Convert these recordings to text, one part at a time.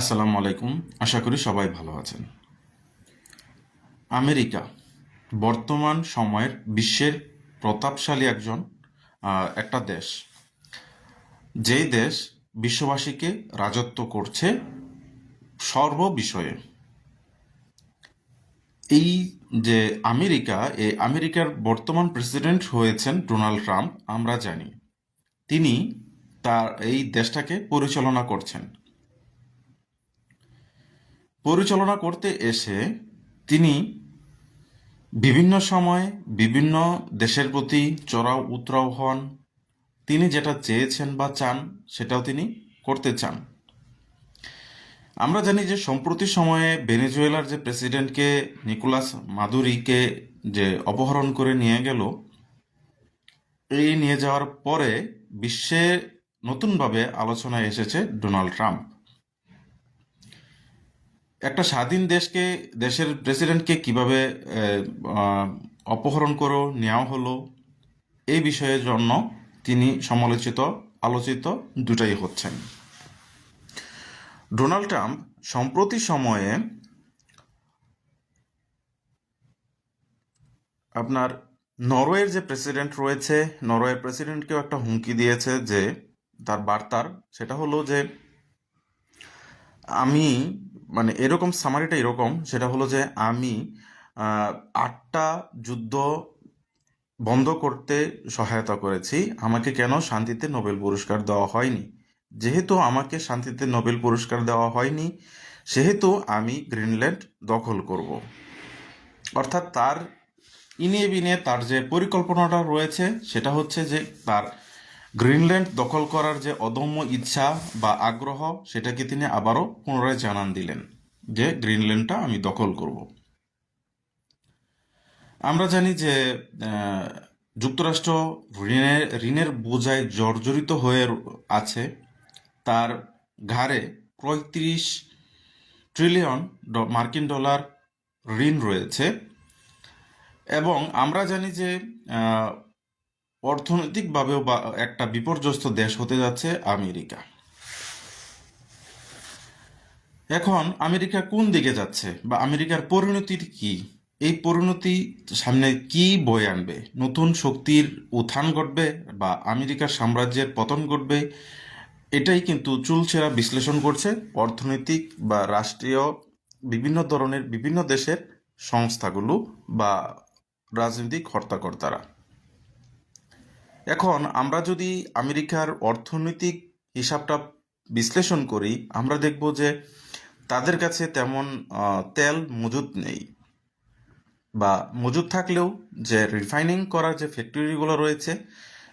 আসসালামু আলাইকুম। আশা করি সবাই ভালো আছেন। আমেরিকা, বর্তমান সময়ের বিশ্বের প্রতাপশালী একজন একটা দেশ। যেই দেশ বিশ্ববাসীকে রাজত্ব করছে সর্ব বিষয়ে এই যে আমেরিকা, এই আমেরিকার বর্তমান প্রেসিডেন্ট হয়েছেন ডোনাল্ড ট্রাম্প, আমরা জানি। তিনি তার এই দেশটাকে পরিচালনা করছেন। পরিচালনা করতে এসে তিনি বিভিন্ন সময় বিভিন্ন দেশের প্রতি চড়াও উতরাও হন। তিনি যেটা চেয়েছেন বা চান, সেটাও তিনি করতে চান। আমরা জানি যে সম্প্রতি সময়ে ভেনেজুয়েলার যে প্রেসিডেন্টকে নিকোলাস মাদুরিকে যে অপহরণ করে নিয়ে গেল, এই নিয়ে যাওয়ার পরে বিশ্বে নতুনভাবে আলোচনায় এসেছে ডোনাল্ড ট্রাম্প। একটা স্বাধীন দেশকে, দেশের প্রেসিডেন্টকে কীভাবে অপহরণ করে, নেওয়া হলো, এই বিষয়ের জন্য তিনি সমালোচিত, আলোচিত দুটাই হচ্ছেন। ডোনাল্ড ট্রাম্প সম্প্রতি সময়ে আপনার নরওয়ের যে প্রেসিডেন্ট রয়েছে, নরওয়ের প্রেসিডেন্টকেও একটা হুমকি দিয়েছে যে, তার বার্তার, সেটা হলো যে, আমি মানে এরকম সামারিটা এরকম, সেটা হলো যে আমি আটটা যুদ্ধ বন্ধ করতে সহায়তা করেছি। আমাকে কেন শান্তিতে নোবেল পুরস্কার দেওয়া হয়নি? যেহেতু আমাকে শান্তিতে নোবেল পুরস্কার দেওয়া হয়নি, সেহেতু আমি গ্রিনল্যান্ড দখল করব। অর্থাৎ তার ইনিয়ে বিনিয়ে তার যে পরিকল্পনাটা রয়েছে, সেটা হচ্ছে যে তার গ্রিনল্যান্ড দখল করার যে অদম্য ইচ্ছা বা আগ্রহ, সেটাকে তিনি আবারও পুনরায় জানান দিলেন যে গ্রিনল্যান্ডটা আমি দখল করব। আমরা জানি যে যুক্তরাষ্ট্র ঋণের ঋণের বোঝায় জর্জরিত হয়ে আছে। তার ঘাড়ে পঁয়ত্রিশ ট্রিলিয়ন মার্কিন ডলার ঋণ রয়েছে। এবং আমরা জানি যে অর্থনৈতিকভাবেও একটা বিপর্যস্ত দেশ হতে যাচ্ছে আমেরিকা। এখন আমেরিকা কোন দিকে যাচ্ছে বা আমেরিকার পরিণতির কি? এই পরিণতি সামনে কি বয়ে আনবে? নতুন শক্তির উত্থান ঘটবে বা আমেরিকার সাম্রাজ্যের পতন ঘটবে? এটাই কিন্তু চুলচেরা বিশ্লেষণ করছে অর্থনৈতিক বা রাষ্ট্রীয় বিভিন্ন ধরনের বিভিন্ন দেশের সংস্থাগুলো বা রাজনৈতিক কর্তাকর্তারা এখন আমরা যদি আমেরিকার অর্থনৈতিক হিসাবটা বিশ্লেষণ করি, আমরা দেখব যে তাদের কাছে তেমন তেল মজুদ নেই। বা মজুদ থাকলেও যে রিফাইনিং করার যে ফ্যাক্টরিগুলো রয়েছে,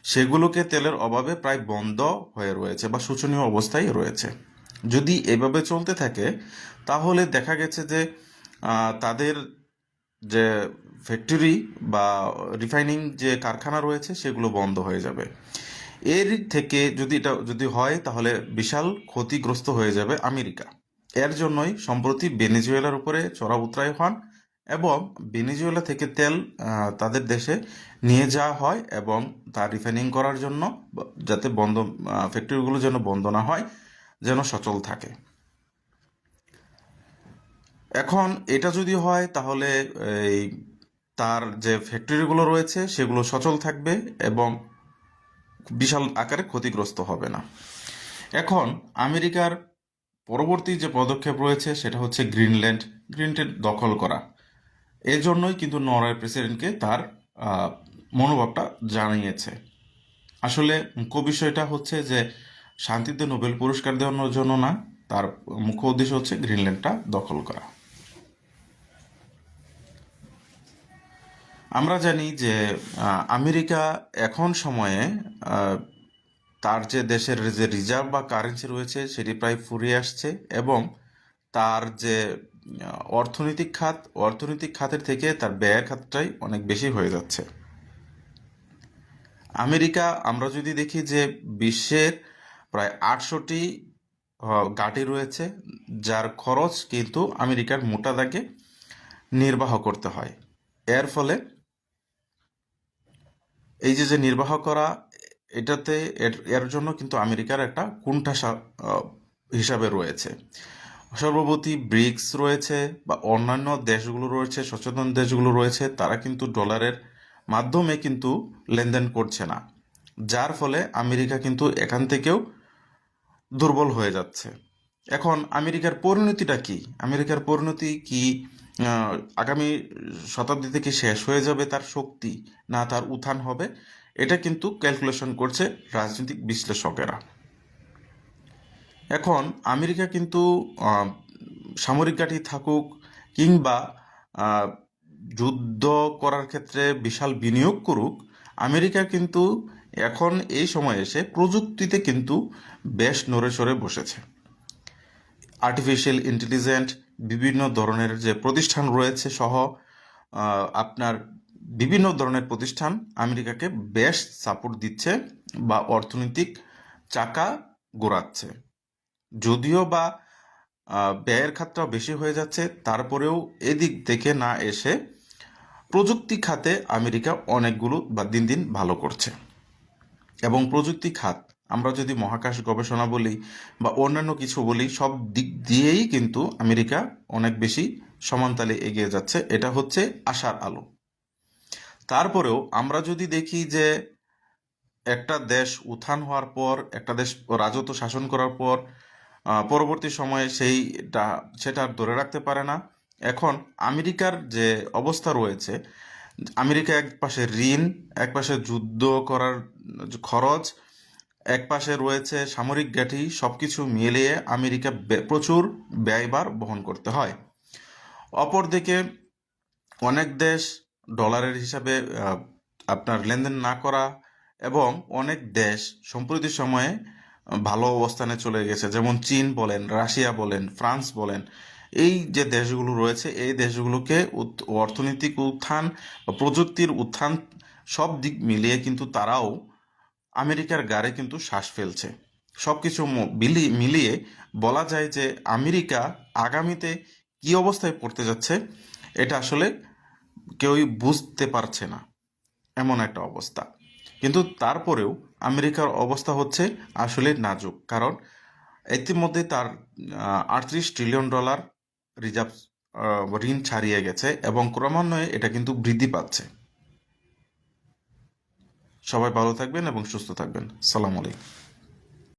সেগুলোকে তেলের অভাবে প্রায় বন্ধ হয়ে রয়েছে বা শোচনীয় অবস্থায় রয়েছে। যদি এভাবে চলতে থাকে, তাহলে দেখা গেছে যে তাদের যে ফ্যাক্টরি বা রিফাইনিং যে কারখানা রয়েছে, সেগুলো বন্ধ হয়ে যাবে। এর থেকে যদি এটা যদি হয়, তাহলে বিশাল ক্ষতিগ্রস্ত হয়ে যাবে আমেরিকা। এর জন্যই সম্প্রতি ভেনেজুয়েলার উপরে চড়া উতরাই হন এবং ভেনেজুয়েলা থেকে তেল তাদের দেশে নিয়ে যাওয়া হয় এবং তা রিফাইনিং করার জন্য, যাতে বন্ধ ফ্যাক্টরিগুলো যেন বন্ধ না হয়, যেন সচল থাকে। এখন এটা যদি হয়, তাহলে এই তার যে ফ্যাক্টরিগুলো রয়েছে, সেগুলো সচল থাকবে এবং বিশাল আকারে ক্ষতিগ্রস্ত হবে না। এখন আমেরিকার পরবর্তী যে পদক্ষেপ রয়েছে, সেটা হচ্ছে গ্রিনল্যান্ড গ্রিনল্যান্ড দখল করা। এর জন্যই কিন্তু নরওয়ে প্রেসিডেন্টকে তার মনোভাবটা জানিয়েছে। আসলে মুখ্য বিষয়টা হচ্ছে যে, শান্তিতে নোবেল পুরস্কার দেওয়ানোর জন্য না, তার মুখ্য উদ্দেশ্য হচ্ছে গ্রিনল্যান্ডটা দখল করা। আমরা জানি যে আমেরিকা এখন সময়ে তার যে দেশের যে রিজার্ভ বা কারেন্সি রয়েছে, সেটি প্রায় ফুরিয়ে আসছে এবং তার যে অর্থনৈতিক খাত, অর্থনৈতিক খাতের থেকে তার ব্যয়ের খাতটাই অনেক বেশি হয়ে যাচ্ছে। আমেরিকা, আমরা যদি দেখি যে বিশ্বের প্রায় আটশোটি ঘাঁটি রয়েছে, যার খরচ কিন্তু আমেরিকার মোটা দাগে নির্বাহ করতে হয়। এর ফলে এই যে যে নির্বাহ করা, এটাতে এর জন্য কিন্তু আমেরিকার একটা কুণ্ঠাসা হিসাবে রয়েছে। সর্বপ্রতি ব্রিক্স রয়েছে বা অন্যান্য দেশগুলো রয়েছে, সচেতন দেশগুলো রয়েছে, তারা কিন্তু ডলারের মাধ্যমে কিন্তু লেনদেন করছে না। যার ফলে আমেরিকা কিন্তু এখান থেকেও দুর্বল হয়ে যাচ্ছে। এখন আমেরিকার পরিণতিটা কি? আমেরিকার পরিণতি কি? আগামী শতাব্দী থেকে শেষ হয়ে যাবে তার শক্তি, না তার উত্থান হবে। এটা কিন্তু ক্যালকুলেশন করছে রাজনৈতিক বিশ্লেষকেরা। এখন আমেরিকা কিন্তু সামরিক ঘাঁটি থাকুক কিংবা যুদ্ধ করার ক্ষেত্রে বিশাল বিনিয়োগ করুক, আমেরিকা কিন্তু এখন এই সময়ে এসে প্রযুক্তিতে কিন্তু বেশ নড়ে সরে বসেছে। আর্টিফিশিয়াল ইন্টেলিজেন্ট বিভিন্ন ধরনের যে প্রতিষ্ঠান রয়েছে সহ আপনার বিভিন্ন ধরনের প্রতিষ্ঠান আমেরিকাকে বেশ সাপোর্ট দিচ্ছে বা অর্থনৈতিক চাকা গোড়াচ্ছে। যদিও বা ব্যয়ের খাতটা বেশি হয়ে যাচ্ছে, তারপরেও এদিক থেকে না এসে প্রযুক্তি খাতে আমেরিকা অনেকগুলো বা দিন দিন ভালো করছে। এবং প্রযুক্তি খাত আমরা যদি মহাকাশ গবেষণা বলি বা অন্যান্য কিছু বলি, সব দিক দিয়েই কিন্তু আমেরিকা অনেক বেশি সমানতালে এগিয়ে যাচ্ছে। এটা হচ্ছে আশার আলো। তারপরেও আমরা যদি দেখি যে একটা দেশ উত্থান হওয়ার পর, একটা দেশ রাজত্ব শাসন করার পর পরবর্তী সময়ে সেইটা, সেটা ধরে রাখতে পারে না। এখন আমেরিকার যে অবস্থা রয়েছে, আমেরিকা এক পাশে ঋণ এক পাশে যুদ্ধ করার খরচ এক পাশে রয়েছে সামরিক ঘাঁটি সবকিছু মিলিয়ে আমেরিকা প্রচুর ব্যয়বার বহন করতে হয়। অপরদিকে অনেক দেশ ডলারের হিসাবে আপনার লেনদেন না করা এবং অনেক দেশ সম্প্রতি সময়ে ভালো অবস্থানে চলে গেছে। যেমন চীন বলেন, রাশিয়া বলেন, ফ্রান্স বলেন, এই যে দেশগুলো রয়েছে, এই দেশগুলোকে অর্থনৈতিক উত্থান প্রযুক্তির উত্থান সব দিক মিলিয়ে কিন্তু তারাও আমেরিকার গাড়ে কিন্তু শ্বাস ফেলছে। সব কিছু মিলিয়ে বলা যায় যে আমেরিকা আগামীতে কি অবস্থায় পড়তে যাচ্ছে, এটা আসলে কেউই বুঝতে পারছে না। এমন একটা অবস্থা। কিন্তু তারপরেও আমেরিকার অবস্থা হচ্ছে আসলে নাজুক, কারণ ইতিমধ্যে তার আটত্রিশ ট্রিলিয়ন ডলার রিজার্ভ ঋণ ছাড়িয়ে গেছে এবং ক্রমান্বয়ে এটা কিন্তু বৃদ্ধি পাচ্ছে। সবাই ভালো থাকবেন এবং সুস্থ থাকবেন। সালাম আলাইকুম।